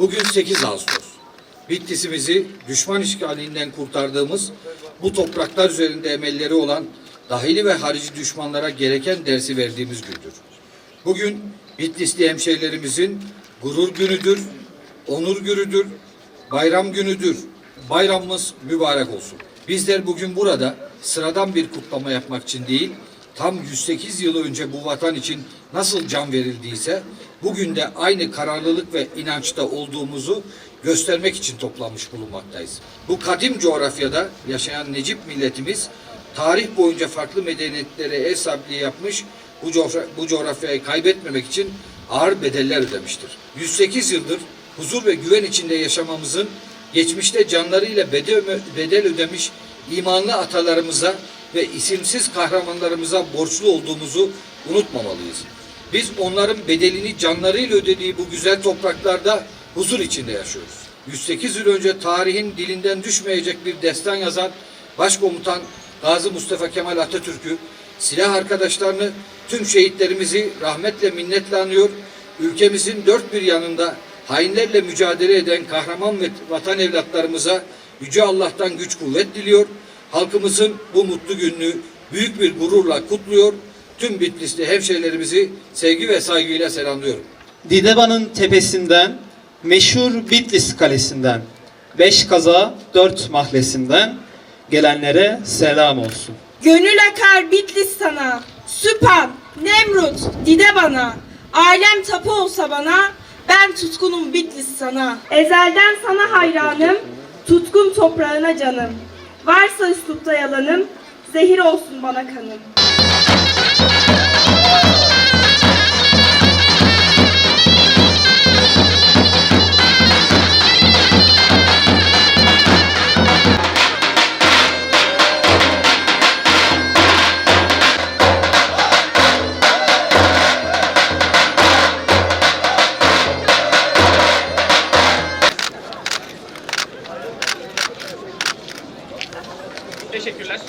Bugün 8 Ağustos. Bitlisimizi düşman işgalinden kurtardığımız bu topraklar üzerinde emelleri olan dahili ve harici düşmanlara gereken dersi verdiğimiz gündür. Bugün Bitlisli hemşehrilerimizin gurur günüdür, onur günüdür, bayram günüdür. Bayramımız mübarek olsun. Bizler bugün burada sıradan bir kutlama yapmak için değil, tam 108 yıl önce bu vatan için nasıl can verildiyse, bugün de aynı kararlılık ve inançta olduğumuzu göstermek için toplanmış bulunmaktayız. Bu kadim coğrafyada yaşayan Necip milletimiz, tarih boyunca farklı medeniyetlere ev sahipliği yapmış, bu, coğrafya, bu coğrafyayı kaybetmemek için ağır bedeller ödemiştir. 108 yıldır huzur ve güven içinde yaşamamızın geçmişte canlarıyla bedel ödemiş imanlı atalarımıza ve isimsiz kahramanlarımıza borçlu olduğumuzu unutmamalıyız. Biz onların bedelini canlarıyla ödediği bu güzel topraklarda huzur içinde yaşıyoruz. 108 yıl önce tarihin dilinden düşmeyecek bir destan yazan Başkomutan Gazi Mustafa Kemal Atatürk'ü, silah arkadaşlarını, tüm şehitlerimizi rahmetle minnetle anıyor, ülkemizin dört bir yanında hainlerle mücadele eden kahraman ve vatan evlatlarımıza Yüce Allah'tan güç kuvvet diliyor. Halkımızın bu mutlu gününü büyük bir gururla kutluyor. Tüm Bitlisli hemşehrilerimizi sevgi ve saygıyla selamlıyorum. Dideba'nın tepesinden, meşhur Bitlis Kalesi'nden, beş kaza dört mahlesinden gelenlere selam olsun. Gönül akar Bitlis sana, Süphan, Nemrut, dide bana. Ailem tapu olsa bana, ben tutkunum Bitlis sana. Ezelden sana hayranım, tutkun toprağına canım. Varsa üslupta yalanım, zehir olsun bana kanım. Teşekkürler.